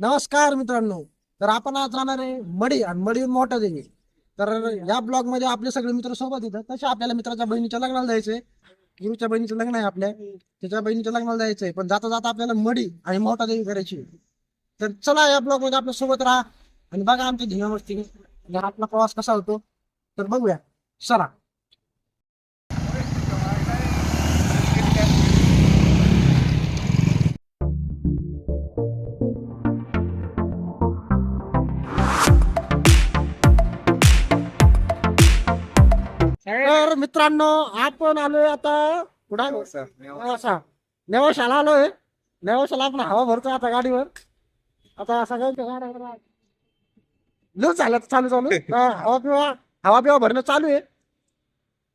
नमस्कार मित्रांनो तर आपण आज जाणार आहे मडी आणि मडी मोठा देवी. तर या ब्लॉगमध्ये आपले सगळे मित्र सोबत येतात. तसे आपल्याला मित्राच्या बहिणीच्या लग्नाला जायचंय. गुरुच्या बहिणीचं लग्न आहे आपल्या. त्याच्या बहिणीच्या लग्नाला जायचंय पण जाता जाता आपल्याला मडी आणि मोठा देवी करायची. तर चला या ब्लॉगमध्ये आपल्यासोबत राहा. आणि बघा आमची धिंगा मस्ती आणि आपला प्रवास कसा होतो. तर बघूया. चला. तर मित्रांनो आपण आलोय आता कुठं आलो? नेवासा. नेवाशाला आलोय. नेवाशाला आपण हवा भरतो आता गाडीवर. आता सगळ्यांच्या गाड्या लूज झालं आता चालू चालू. हा, हवा पिवा हवा पिवा भरणं चालू आहे.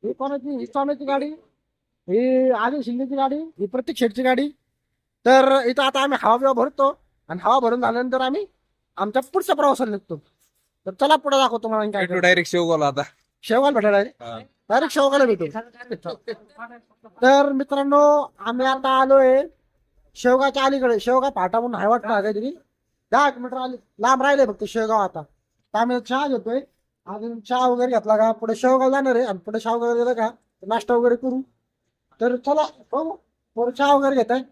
ही कोणाची ही स्वामीची गाडी ही आली शिंदेची गाडी ही प्रतीक शेठची गाडी. तर इथं आता आम्ही हवा पिवा भरतो आणि हवा भरून झाल्यानंतर आम्ही आमच्या पुढच्या प्रवासाला निघतो. तर चला पुढे दाखवतो मला काय डायरेक्ट शेवगावला आता. शेवगाल भेटायला. डायरेक्ट शेवगाला भेटू तर मित्रांनो आम्ही आता आलोय शेवगाच्या अलीकडे. शेवगाव फाटा म्हणून हाय वाटतं तरी दहा किलोमीटर आली. लांब राहिले फक्त शेवगाव आता. तर आम्ही चहा घेतोय. अजून चहा वगैरे घेतला का? पुढे शेवगाव जाणार आहे. आणि पुढे चहा वगैरे गेलं का? नाश्ता वगैरे करू. तर चला हो पुढे चहा वगैरे घेत आहे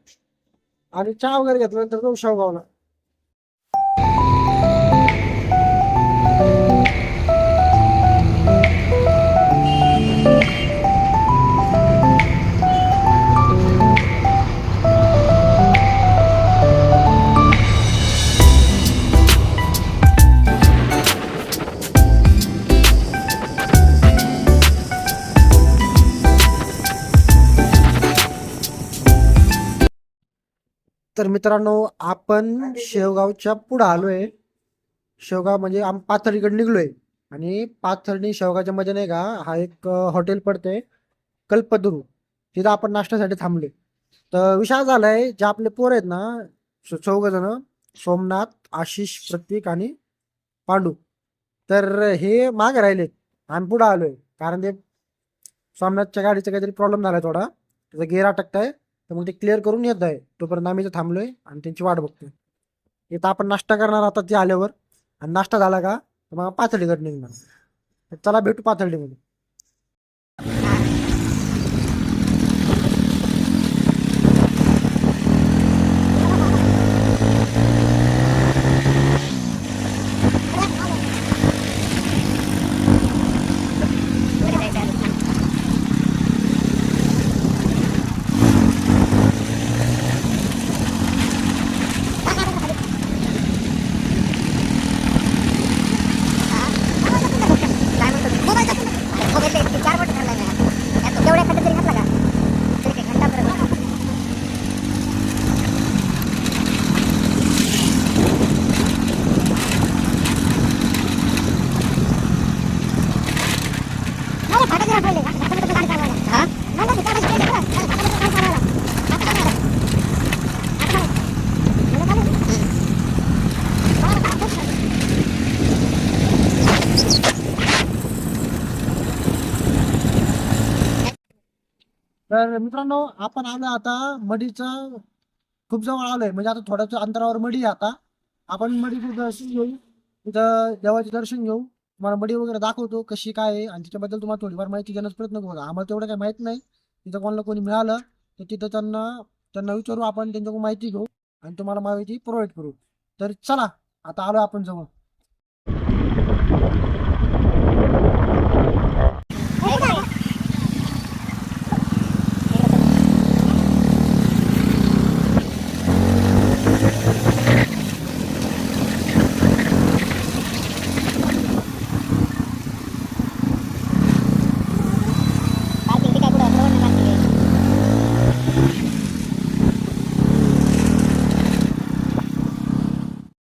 आणि चहा वगैरे घेतल्यानंतर जाऊ शेवगावला. तर मित्रांनो आपण शेवगावच्या पुढे आलोय. शेवगाव म्हणजे आम पाथर्डीकडे निघलोय. आणि पाथर्डी शेवगावच्या मध्ये नाही का हा एक हॉटेल पडते कल्पतरू. तिथं आपण नाश्त्यासाठी थांबले तर विषय झालाय जे आपले पोर आहेत ना चौघ जण सोमनाथ आशिष प्रतीक आणि पांडू. तर हे मागे राहिलेत. आम्ही पुढे आलोय. कारण ते सोमनाथच्या गाडीचा काहीतरी प्रॉब्लेम झालाय थोडा. त्याचा गेअर अटकताय. तर मग ते क्लिअर करून येत आहे. तोपर्यंत आम्ही इथं थांबलोय आणि त्यांची वाट बघतोय. इथं आपण नाश्ता करणार आता ते आल्यावर. आणि नाश्ता झाला का? तर मग पाथर्डीकडे निघणार. चला भेटू पाथर्डीमध्ये. तर मित्रांनो आपण आलो आता मडीचं खूप जवळ आलोय. म्हणजे आता थोड्याच अंतरावर मडी आता. आपण मडीचं दर्शन घेऊ. तिथं देवाचे दर्शन घेऊ. तुम्हाला मडी वगैरे दाखवतो कशी काय आहे. आणि त्याच्याबद्दल तुम्हाला थोडीफार माहिती घेण्याचा प्रयत्न करू. आम्हाला तेवढं काही माहीत नाही. तिथं कोणाला कोणी मिळालं तर तिथं त्यांना त्यांना विचारू आपण त्यांच्याकडून माहिती घेऊ. आणि तुम्हाला माहिती प्रोव्हाइड करू. तर चला आता आलो आपण जवळ.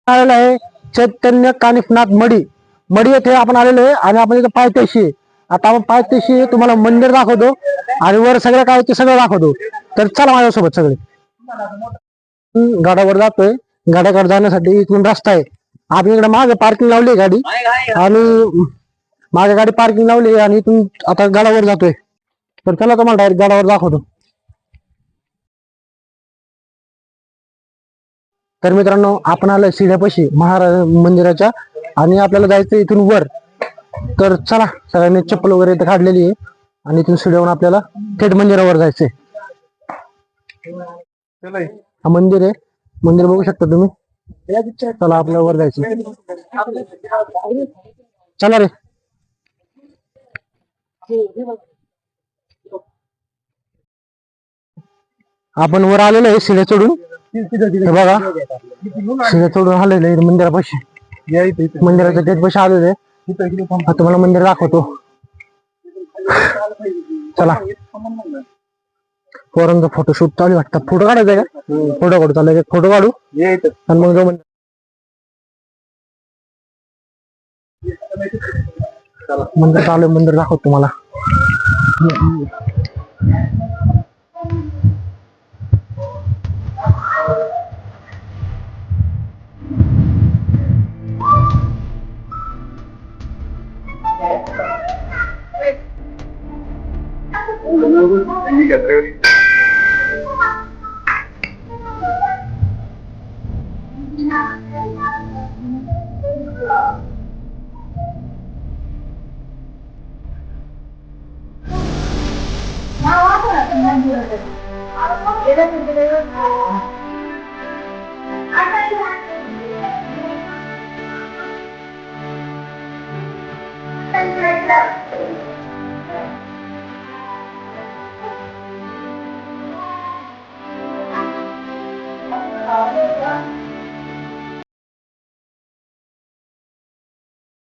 आलेलं आहे चैतन्य कानिफनाथ मडी मडी येथे आपण आलेलो आहे आणि आपण इथे पायथ्याशी आहे. आता आपण पायथ्याशी तुम्हाला मंदिर दाखवतो आणि वर सगळं काय ते सगळं दाखवतो. तर चला माझ्यासोबत सगळे. गाड्यावर जातोय. गाड्याकडे जाण्यासाठी इथून रस्ता आहे. आम्ही इकडे मागे पार्किंग लावली गाडी. आणि मागे गाडी पार्किंग लावली आणि इथून आता गाडावर जातोय. तर चला तुम्हाला डायरेक्ट गाडावर दाखवतो. तर मित्रांनो आपण आलोय शिड्यापाशी महाराज मंदिराच्या आणि आपल्याला जायचं इथून वर. तर चला सगळ्यांनी चप्पल वगैरे इथं काढलेली आहे आणि इथून शिड्यावरून आपल्याला थेट मंदिरावर जायचंय हा मंदिर आहे. मंदिर बघू शकता तुम्ही. चला आपल्याला वर जायचं चला रे. आपण वर आलेलो आहे शिड्या चढून. हे बघा. चढून आलेलो आहे मंदिरापाशी. मंदिराच्या गेट पाशी आलेलो आहे तुम्हाला मंदिर दाखवतो. चला. पोरांचा फोटोशूट चालू वाटतं. फोटो काढायचा का? फोटो काढू. चालू फोटो काढू. आणि मग जाऊ मंदिर चालू मंदिर दाखवतो तुम्हाला.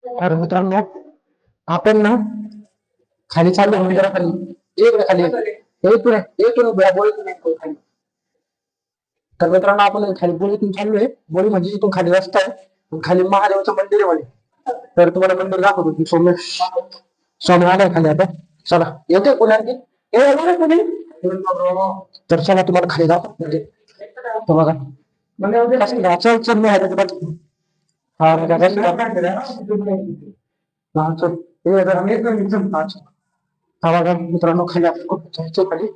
तर मित्रांनो आपण ना खाली चाललो मंदिराखाली इकडे खाली. येतून येतून बोळीतून खाली. तर मित्रांनो आपण खाली बोळीतून चाललोय. बोळी म्हणजे इथून खाली रस्ता आहे. खाली महादेवाचं मंदिर आहे म्हणे. तर तुम्हाला मंदिर दाखवतो की सोम्य स्वामी आलाय खाली आता. चला येते कोणी आणखी ए, येणार आहे कोणी? तर चला तुम्हाला खाली दाखव म्हणजे बघा. कसं काय? चल चल मी आहे त्याच्या पाठी. हा हा चल. हा, बघा मित्रांनो खाली आपण खूप जायचं खाली.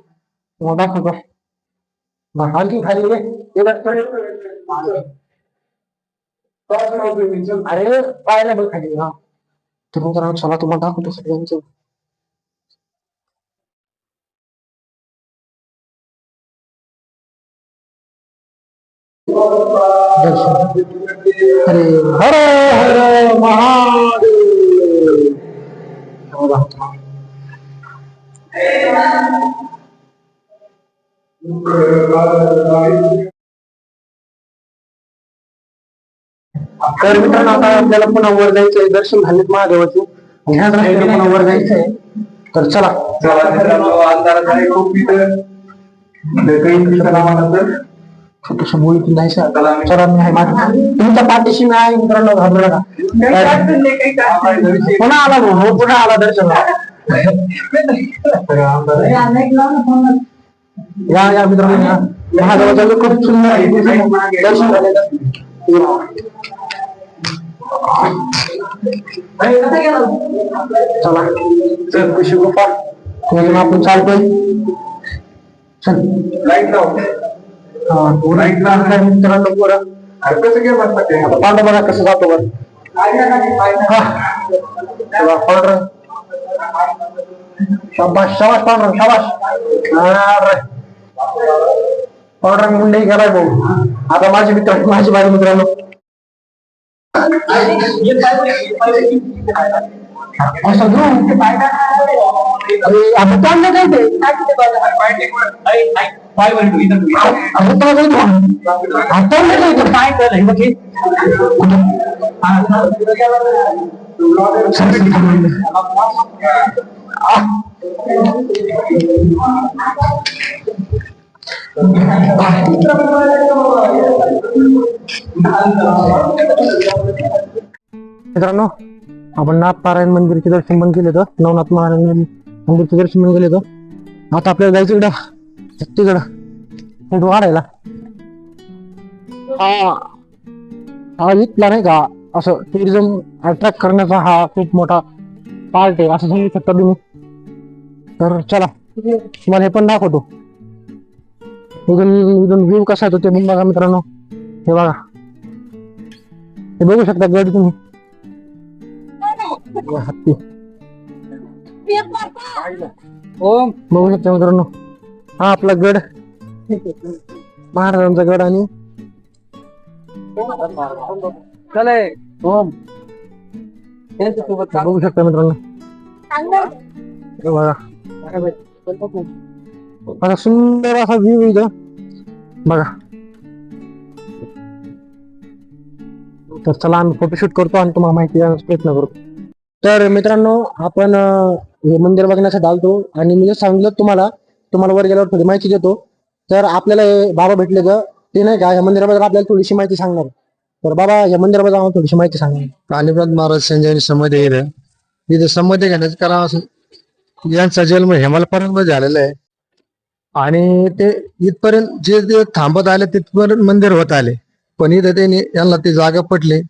मोठा खबर. आणखी खाली अरे पाहायला बघ खाली. हा. तर मित्रांनो चला तुम्हाला दाखवतो खाली जायचं दर्शन हरे हर हर महादेव. तर मित्रांनो आता आपल्याला पुन्हा वर जायचंय दर्शन झालेत महादेवाचे. ह्याच रस्त्याने पुन्हा वर जायचंय. तर चला. छोटस चला मी आहे तुमच्या पाठीशी मी आहे मित्रांनो घाबरू नका. पुन्हा आला हो पुन्हा आला दर्शन. या या मित्रांनो या महादेवाचा लोक खूप सुंदर आहे दर्शन चला चल कशी गोपा आपण चालतोय चल हा तू राईट ला मित्रांनो पोरं आता पांडव बघा कसं जातो बरं हा. चला, शाबास शाबास पांढरं शाबास. अरे. पांढरंग मुंडे गेलाय भाऊ. आता माझे मित्र माझे माझे मित्रांनो. असं आपण ते आपण आता नाही काय हे. मित्रांनो आपण नाथपारायण मंदिरचे दर्शन पण केले तर नवनाथ महाराज मंदिरचे दर्शन पण केले तर आता आपल्याला जायचं इकडं. तिकडं. फोटो काढायला हा. हा इथला नाही का? असं टुरिझम अट्रॅक्ट करण्याचा हा खूप मोठा पार्ट आहे असं सांगू शकता तुम्ही. तर चला तुम्हाला हे पण दाखवतो. इथून इथून व्ह्यू कसा येतो ते पण बघा मित्रांनो. हे बघा. हे बघू शकता गड तुम्ही? हे बघू शकता मित्रांनो. हा आपला गड. महाराजांचा गड आणि बघू शकता मित्रांनो. बघा. सुंदर असा व्ह्यू इथं. बघा. तर चला आम्ही फोटोशूट करतो आणि तुम्हाला माहिती देण्याचा प्रयत्न करतो. तर मित्रांनो आपण हे मंदिर बघण्यासाठी आलतो आणि मी जे सांगितलं तुम्हाला तुम्हाला वर गेल्यावर थोडी माहिती देतो. तर आपल्याला हे बाबा भेटले तर ते नाही का या मंदिराबद्दल आपल्याला थोडीशी माहिती सांगणार. तर बाबा या मंदिराबद्दल आम्हाला थोडीशी माहिती सांगणार कालिदास महाराज संजयनी समाधी आहे तिथे समाधी घेण्याचं कारण असं यांचा जन्म हेमालपर्यंत झालेला आहे. आणि ते इथपर्यंत जे जे थांबत आले तिथपर्यंत मंदिर होत आले. पण इथं त्यांनी यांना ती जागा पटली.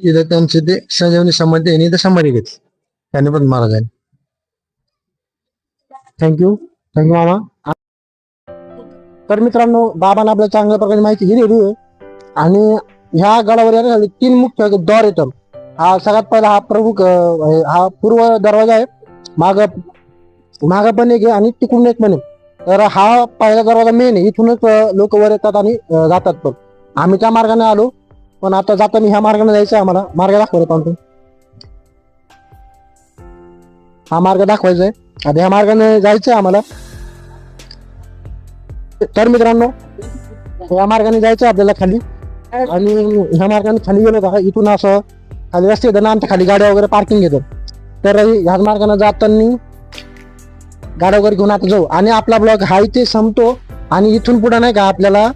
इथं त्यांची ते संजीवनी समाधी यांनी इथं समाधी घेतली. त्यांनी पण महाराजांनी थँक्यू थँक्यू मामा. तर मित्रांनो बाबांना आपल्याला चांगल्या प्रकारे माहिती दिलेली आहे. आणि ह्या गडावर येण्यासाठी तीन मुख्य द्वार येतात हा सगळ्यात पहिला हा प्रमुख अं, हा पूर्व दरवाजा आहे. माग माग पण एक आहे आणि तिकडून एक पण आहे. तर हा पहिला दरवाजा मेन आहे. इथूनच लोक वर येतात आणि अं, जातात पण. आम्ही त्या मार्गाने आलो पण आता जाताना ह्या मार्गाने जायचं आहे आम्हाला. मार्ग दाखवत आमचं हा मार्ग दाखवायचा आहे. आता ह्या मार्गाने जायचं आहे आम्हाला. तर मित्रांनो या मार्गाने जायचं आहे आपल्याला खाली. आणि ह्या मार्गाने खाली गेलो का इथून असं खाली रस्ते येतं ना आमच्या खाली गाड्या वगैरे पार्किंग घेतो. तर ह्याच मार्गाने जाताना गाड्या वगैरे घेऊन आता जाऊ. आणि आपला ब्लॉग हा इथे संपतो. आणि इथून पुढे नाही का आपल्याला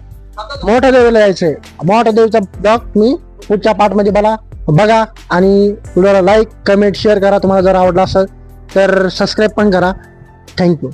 मोठ्या देवीला जायचंय. मोठ्या देवीचा ब्लॉग मी पुढच्या पार्टमध्ये बघा बघा. आणि व्हिडिओला लाईक कमेंट शेअर करा. तुम्हाला जर आवडला असेल तर सबस्क्राईब पण करा. थँक्यू